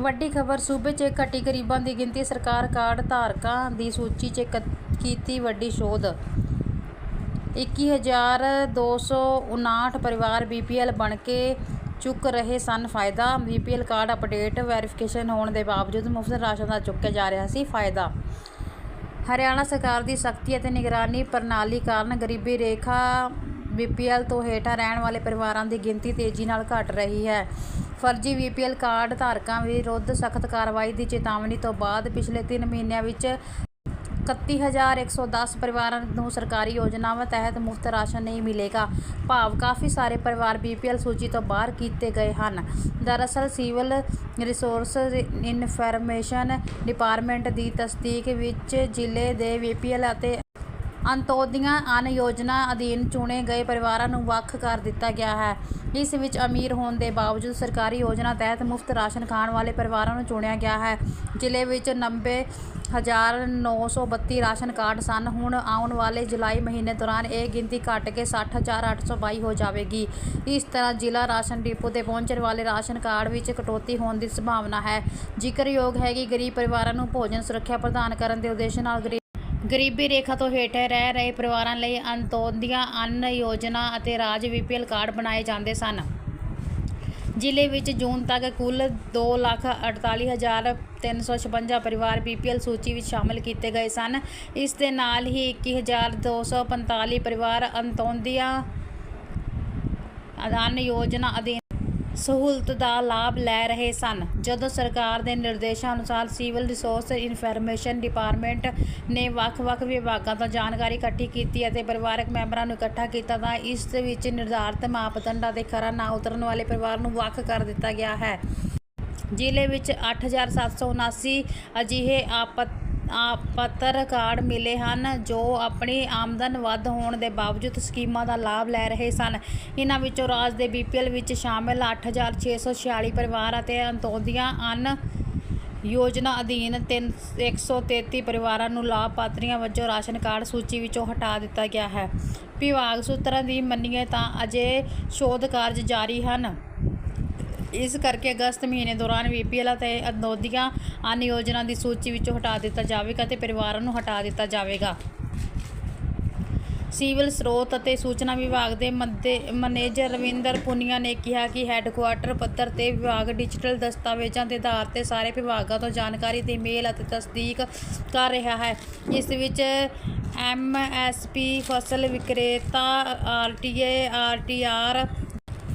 ਵੱਡੀ ਖਬਰ, ਸੂਬੇ 'ਚ ਘਟੀ ਗਰੀਬਾਂ ਦੀ ਗਿਣਤੀ, ਸਰਕਾਰ ਕਾਰਡ ਧਾਰਕਾਂ ਦੀ ਸੂਚੀ 'ਚ ਕ- ਕੀਤੀ ਵੱਡੀ ਸੋਧ। 21259 ਪਰਿਵਾਰ ਬੀਪੀਐਲ ਬਣ ਕੇ ਚੁੱਕ ਰਹੇ ਸਨ ਫਾਇਦਾ। ਬੀਪੀਐਲ ਕਾਰਡ ਅਪਡੇਟ ਵੈਰੀਫਿਕੇਸ਼ਨ ਹੋਣ ਦੇ ਬਾਵਜੂਦ ਮੁਫਤ ਰਾਸ਼ਨ ਦਾ ਚੁੱਕਿਆ ਜਾ ਰਿਹਾ ਸੀ ਫਾਇਦਾ। ਹਰਿਆਣਾ ਸਰਕਾਰ ਦੀ ਸਖਤੀ ਅਤੇ ਨਿਗਰਾਨੀ ਪ੍ਰਣਾਲੀ ਕਾਰਨ ਗਰੀਬੀ ਰੇਖਾ ਬੀਪੀਐਲ ਤੋਂ ਹੇਠਾਂ ਰਹਿਣ ਵਾਲੇ ਪਰਿਵਾਰਾਂ ਦੀ ਗਿਣਤੀ ਤੇਜ਼ੀ ਨਾਲ ਘਟ ਰਹੀ ਹੈ। ਫਰਜ਼ੀ ਬੀਪੀਐਲ ਕਾਰਡ ਧਾਰਕਾਂ ਵਿਰੁੱਧ ਸਖਤ ਕਾਰਵਾਈ ਦੀ ਚੇਤਾਵਨੀ ਤੋਂ ਬਾਅਦ ਪਿਛਲੇ 3 ਮਹੀਨਿਆਂ ਵਿੱਚ 31110 ਪਰਿਵਾਰਾਂ ਨੂੰ ਸਰਕਾਰੀ ਯੋਜਨਾਵਾਂ ਤਹਿਤ ਮੁਫਤ ਰਾਸ਼ਨ ਨਹੀਂ ਮਿਲੇਗਾ। ਭਾਵ ਕਾਫੀ ਸਾਰੇ ਪਰਿਵਾਰ ਬੀਪੀਐਲ ਸੂਚੀ ਤੋਂ ਬਾਹਰ ਕੀਤੇ ਗਏ ਹਨ। ਦਰਅਸਲ, ਸਿਵਲ ਰਿਸੋਰਸ ਇਨਫੋਰਮੇਸ਼ਨ ਡਿਪਾਰਟਮੈਂਟ ਦੀ ਤਸਦੀਕ ਵਿੱਚ ਜ਼ਿਲ੍ਹੇ ਦੇ ਬੀਪੀਐਲ ਅਤੇ ਅੰਤੋਦਿਆਂ ਅਨ ਯੋਜਨਾ ਅਧੀਨ ਚੁਣੇ ਗਏ ਪਰਿਵਾਰਾਂ ਨੂੰ ਵੱਖ ਕਰ ਦਿੱਤਾ ਗਿਆ ਹੈ। ਇਸ ਵਿੱਚ ਅਮੀਰ ਹੋਣ ਦੇ ਬਾਵਜੂਦ ਸਰਕਾਰੀ ਯੋਜਨਾ ਤਹਿਤ ਮੁਫਤ ਰਾਸ਼ਨ ਖਾਣ ਵਾਲੇ ਪਰਿਵਾਰਾਂ ਨੂੰ ਚੁਣਿਆ ਗਿਆ ਹੈ। ਜ਼ਿਲ੍ਹੇ ਵਿੱਚ 90932 ਰਾਸ਼ਨ ਕਾਰਡ ਸਨ। ਹੁਣ ਆਉਣ ਵਾਲੇ ਜੁਲਾਈ ਮਹੀਨੇ ਦੌਰਾਨ ਇਹ ਗਿਣਤੀ ਘਟ ਕੇ 60822 ਹੋ ਜਾਵੇਗੀ। ਇਸ ਤਰ੍ਹਾਂ ਜ਼ਿਲ੍ਹਾ ਰਾਸ਼ਨ ਡਿਪੂ ਤੇ ਪਹੁੰਚਣ ਵਾਲੇ ਰਾਸ਼ਨ ਕਾਰਡ ਵਿੱਚ ਕਟੌਤੀ ਹੋਣ ਦੀ ਸੰਭਾਵਨਾ ਹੈ। ਜ਼ਿਕਰਯੋਗ ਹੈ ਕਿ ਗਰੀਬ ਪਰਿਵਾਰਾਂ ਨੂੰ ਭੋਜਨ ਸੁਰੱਖਿਆ ਪ੍ਰਦਾਨ ਕਰਨ ਦੇ ਉਦੇਸ਼ ਨਾਲ ਗਰੀਬੀ ਰੇਖਾ ਤੋਂ ਹੇਠ ਰਹਿ ਰਹੇ ਪਰਿਵਾਰਾਂ ਲਈ ਅੰਤੋਦਿਆ ਅੰਨ ਯੋਜਨਾ ਅਤੇ ਰਾਜ ਬੀਪੀਐਲ ਕਾਰਡ ਬਣਾਏ ਜਾਂਦੇ ਸਨ। ਜ਼ਿਲ੍ਹੇ ਵਿੱਚ ਜੂਨ ਤੱਕ ਕੁੱਲ 248356 ਪਰਿਵਾਰ ਬੀਪੀਐਲ ਸੂਚੀ ਵਿੱਚ ਸ਼ਾਮਲ ਕੀਤੇ ਗਏ ਸਨ। ਇਸ ਦੇ ਨਾਲ ਹੀ 21245 ਪਰਿਵਾਰ ਅੰਤੋਦਿਆ ਅੰਨ ਯੋਜਨਾ ਅਧੀਨ ਸਹੂਲਤ ਦਾ ਲਾਭ ਲੈ ਰਹੇ ਸਨ। ਜਦੋਂ ਸਰਕਾਰ ਦੇ ਨਿਰਦੇਸ਼ਾਂ ਅਨੁਸਾਰ ਸਿਵਲ ਰਿਸੋਰਸ ਇਨਫੋਰਮੇਸ਼ਨ ਡਿਪਾਰਟਮੈਂਟ ਨੇ ਵੱਖ-ਵੱਖ ਵਿਭਾਗਾਂ ਤੋਂ ਜਾਣਕਾਰੀ ਇਕੱਠੀ ਕੀਤੀ ਅਤੇ ਪਰਿਵਾਰਕ ਮੈਂਬਰਾਂ ਨੂੰ ਇਕੱਠਾ ਕੀਤਾ ਤਾਂ ਇਸ ਵਿੱਚ ਨਿਰਧਾਰਤ ਮਾਪਦੰਡਾਂ ਦੇ ਖਰਾ ਨਾ ਉਤਰਨ ਵਾਲੇ ਪਰਿਵਾਰ ਨੂੰ ਵੱਖ ਕਰ ਦਿੱਤਾ ਗਿਆ ਹੈ। ਜ਼ਿਲ੍ਹੇ ਵਿੱਚ 8779 ਅਜਿਹੇ ਆਪਤ ਆਪੱਤਰ ਕਾਰਡ ਮਿਲੇ ਹਨ ਜੋ ਆਪਣੀ ਆਮਦਨ ਵੱਧ ਹੋਣ ਦੇ ਬਾਵਜੂਦ ਸਕੀਮਾਂ ਦਾ ਲਾਭ ਲੈ ਰਹੇ ਸਨ। ਇਹਨਾਂ ਵਿੱਚੋਂ ਰਾਜ ਦੇ ਬੀਪੀਐਲ ਵਿੱਚ ਸ਼ਾਮਲ 8646 ਪਰਿਵਾਰ ਅਤੇ ਅੰਤੋਦਿਆ ਅਨ ਯੋਜਨਾ ਅਧੀਨ ਤਿੰਨ 133 ਪਰਿਵਾਰਾਂ ਨੂੰ ਲਾਭਪਾਤਰੀਆਂ ਵਜੋਂ ਰਾਸ਼ਨ ਕਾਰਡ ਸੂਚੀ ਵਿੱਚੋਂ ਹਟਾ ਦਿੱਤਾ ਗਿਆ ਹੈ। ਵਿਭਾਗ ਸੂਤਰਾਂ ਦੀ ਮੰਨੀਏ ਤਾਂ ਅਜੇ ਸ਼ੋਧ ਕਾਰਜ ਜਾਰੀ ਹਨ। ਇਸ ਕਰਕੇ ਅਗਸਤ ਮਹੀਨੇ ਦੌਰਾਨ ਬੀਪੀਐਲ ਅਤੇ ਅੰਦੋਦੀਆਂ ਅਨ ਯੋਜਨਾ ਦੀ ਸੂਚੀ ਵਿੱਚੋਂ ਹਟਾ ਦਿੱਤਾ ਜਾਵੇਗਾ ਅਤੇ ਪਰਿਵਾਰਾਂ ਨੂੰ ਹਟਾ ਦਿੱਤਾ ਜਾਵੇਗਾ। ਸਿਵਲ ਸਰੋਤ ਅਤੇ ਸੂਚਨਾ ਵਿਭਾਗ ਦੇ ਮੱਦੇ- ਮੈਨੇਜਰ ਰਵਿੰਦਰ ਪੁਨੀਆ ਨੇ ਕਿਹਾ ਕਿ ਹੈੱਡਕੁਆਟਰ ਪੱਧਰ ਤੇ ਵਿਭਾਗ ਡਿਜੀਟਲ ਦਸਤਾਵੇਜ਼ਾਂ ਦੇ ਆਧਾਰ ਤੇ ਸਾਰੇ ਵਿਭਾਗਾਂ ਤੋਂ ਜਾਣਕਾਰੀ ਦੀ ਮੇਲ ਅਤੇ ਤਸਦੀਕ ਕਰ ਰਿਹਾ ਹੈ। ਇਸ ਵਿੱਚ ਐਮਐਸਪੀ ਫਸਲ ਵਿਕਰੇਤਾ ਆਰਟੀਏ ਆਰਟੀਆਰ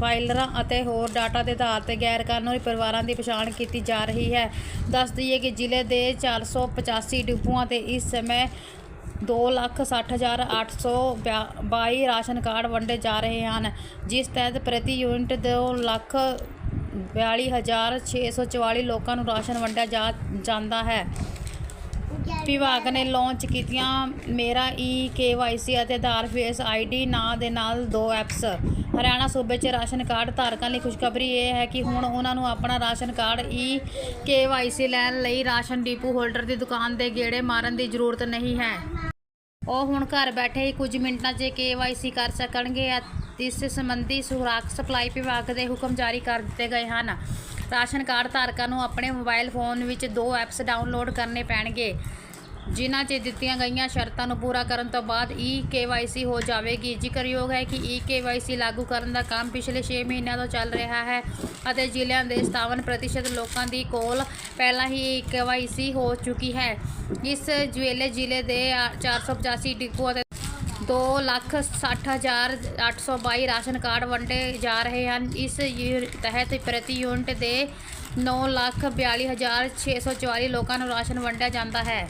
ਫਾਈਲਰਾਂ ਅਤੇ ਹੋਰ ਡਾਟਾ ਦੇ ਆਧਾਰ ਤੇ ਗੈਰ ਕਾਨੂੰਨੀ ਪਰਿਵਾਰਾਂ ਦੀ ਪਛਾਣ ਕੀਤੀ ਜਾ ਰਹੀ ਹੈ। ਦੱਸ ਦਈਏ ਕਿ ਜ਼ਿਲ੍ਹੇ ਦੇ 485 ਡਿਪੂਆਂ ਤੇ ਇਸ ਸਮੇਂ 260822 ਰਾਸ਼ਨ ਕਾਰਡ ਵੰਡੇ ਜਾ ਰਹੇ ਹਨ, ਜਿਸ ਤਹਿਤ ਪ੍ਰਤੀ ਯੂਨਿਟ 2 ਲੱਖ 42644 ਲੋਕਾਂ ਨੂੰ ਰਾਸ਼ਨ ਵੰਡਿਆ ਜਾ ਜਾਂਦਾ ਹੈ। ਵਿਭਾਗ ਨੇ ਲਾਂਚ ਕੀਤੀਆਂ ਮੇਰਾ ਈ ਕੇਵਾਈਸੀ ਅਤੇ ਆਧਾਰ ਫੇਸ ਆਈਡੀ ਨਾਂ ਦੇ ਨਾਲ ਦੋ ਐਪਸ ਹਰਿਆਣਾ ਸੂਬੇ 'ਚ ਰਾਸ਼ਨ ਕਾਰਡ ਧਾਰਕਾਂ ਲਈ ਖੁਸ਼ਖਬਰੀ ਇਹ ਹੈ ਕਿ ਹੁਣ ਉਹਨਾਂ ਨੂੰ ਆਪਣਾ ਰਾਸ਼ਨ ਕਾਰਡ ਈ ਕੇਵਾਈਸੀ ਲੈਣ ਲਈ ਰਾਸ਼ਨ ਡਿਪੂ ਹੋਲਡਰ ਦੀ ਦੁਕਾਨ ਦੇ ਗੇੜੇ ਮਾਰਨ ਦੀ ਜ਼ਰੂਰਤ ਨਹੀਂ ਹੈ। ਉਹ ਹੁਣ ਘਰ ਬੈਠੇ ਹੀ ਕੁਝ ਮਿੰਟਾਂ 'ਚ ਕੇਵਾਈਸੀ ਕਰ ਸਕਣਗੇ ਅਤੇ ਇਸ ਸੰਬੰਧੀ ਸੁਰਾਖ ਸਪਲਾਈ ਵਿਭਾਗ ਦੇ ਹੁਕਮ ਜਾਰੀ ਕਰ ਦਿੱਤੇ ਗਏ ਹਨ। ਰਾਸ਼ਨ ਕਾਰਡ ਧਾਰਕਾਂ ਨੂੰ ਆਪਣੇ ਮੋਬਾਈਲ ਫੋਨ ਵਿੱਚ ਦੋ ਐਪਸ ਡਾਊਨਲੋਡ ਕਰਨੇ ਪੈਣਗੇ। ਜਿਨ੍ਹਾਂ 'ਚ ਦਿੱਤੀਆਂ ਗਈਆਂ ਸ਼ਰਤਾਂ ਨੂੰ ਪੂਰਾ ਕਰਨ ਤੋਂ ਬਾਅਦ ਈ ਕੇਵਾਈਸੀ ਹੋ ਜਾਵੇਗੀ। ਜ਼ਿਕਰਯੋਗ ਹੈ ਕਿ ਈ ਕੇਵਾਈਸੀ ਲਾਗੂ ਕਰਨ ਦਾ ਕੰਮ ਪਿਛਲੇ 6 ਮਹੀਨਿਆਂ ਤੋਂ ਚੱਲ ਰਿਹਾ ਹੈ ਅਤੇ ਜ਼ਿਲ੍ਹਿਆਂ ਦੇ 57% ਲੋਕਾਂ ਦੀ ਕੋਲ ਪਹਿਲਾਂ ਹੀ ਈ ਕੇਵਾਈਸੀ ਹੋ ਚੁੱਕੀ ਹੈ। ਇਸ ਵੇਲੇ ਜ਼ਿਲ੍ਹੇ ਦੇ 485 ਡਿਪੂ ਅਤੇ 260822 ਰਾਸ਼ਨ ਕਾਰਡ ਵੰਡੇ ਜਾ ਰਹੇ ਹਨ। ਇਸ ਯੂ- ਤਹਿਤ ਪ੍ਰਤੀ ਯੂਨਿਟ ਦੇ 942644 ਲੋਕਾਂ ਨੂੰ ਰਾਸ਼ਨ ਵੰਡਿਆ ਜਾਂਦਾ ਹੈ।